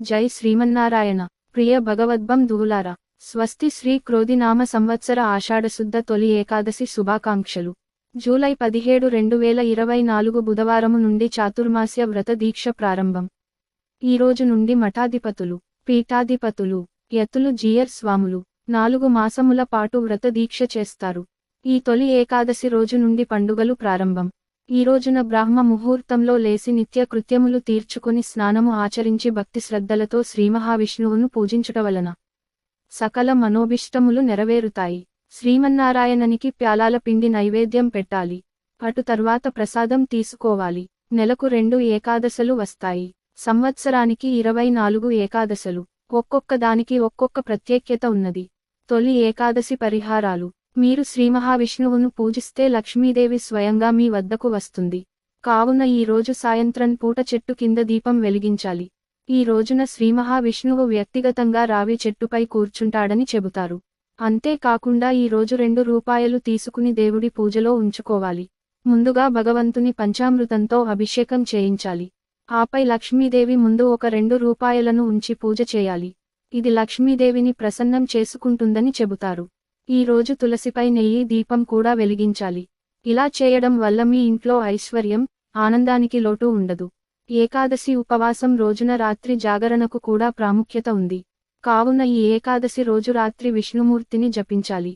జై శ్రీమన్నారాయణ. ప్రియ భగవద్భం దువులారా స్వస్తి శ్రీ క్రోధినామ సంవత్సర ఆషాఢశుద్ధ తొలి ఏకాదశి శుభాకాంక్షలు. జూలై పదిహేడు రెండు వేల ఇరవై నాలుగు బుధవారము నుండి చాతుర్మాస్య వ్రత దీక్ష ప్రారంభం. ఈ రోజు నుండి మఠాధిపతులు పీఠాధిపతులు యతులు జియర్ స్వాములు నాలుగు మాసముల పాటు వ్రత దీక్ష చేస్తారు. ఈ తొలి ఏకాదశి రోజు నుండి పండుగలు ప్రారంభం. ఈ రోజున బ్రాహ్మ ముహూర్తంలో లేసి నిత్య కృత్యములు తీర్చుకుని స్నానము ఆచరించి భక్తి శ్రద్ధలతో శ్రీమహావిష్ణువును పూజించుట వలన సకల మనోభిష్టములు నెరవేరుతాయి. శ్రీమన్నారాయణనికి ప్యాలాల పిండి నైవేద్యం పెట్టాలి. అటు తర్వాత ప్రసాదం తీసుకోవాలి. నెలకు రెండు ఏకాదశలు వస్తాయి. సంవత్సరానికి ఇరవై నాలుగు ఏకాదశలు. ఒక్కొక్క దానికి ఒక్కొక్క ప్రత్యేక్యత ఉన్నది. తొలి ఏకాదశి పరిహారాలు. మీరు శ్రీ మహావిష్ణువును పూజిస్తే లక్ష్మీదేవి స్వయంగా మీ వద్దకు వస్తుంది. కావున ఈ రోజు సాయంత్రం పూట చెట్టు కింద దీపం వెలిగించాలి. ఈ రోజున శ్రీ మహావిష్ణువు వ్యక్తిగతంగా రావి చెట్టుపై కూర్చుంటాడని చెబుతారు. అంతేకాకుండా ఈ రోజు రెండు రూపాయలు తీసుకుని దేవుడి పూజలో ఉంచుకోవాలి. ముందుగా భగవంతుని పంచామృతంతో అభిషేకం చేయించాలి. ఆపై లక్ష్మీదేవి ముందు ఒక రెండు రూపాయలను ఉంచి పూజ చేయాలి. ఇది లక్ష్మీదేవిని ప్రసన్నం చేసుకుంటుందని చెబుతారు. ఈ రోజు తులసిపై నెయ్యి దీపం కూడా వెలిగించాలి. ఇలా చేయడం వల్ల మీ ఇంట్లో ఐశ్వర్యం ఆనందానికి లోటు ఉండదు. ఏకాదశి ఉపవాసం రోజున రాత్రి జాగరణకు కూడా ప్రాముఖ్యత ఉంది. కావున ఈ ఏకాదశి రోజు రాత్రి విష్ణుమూర్తిని జపించాలి.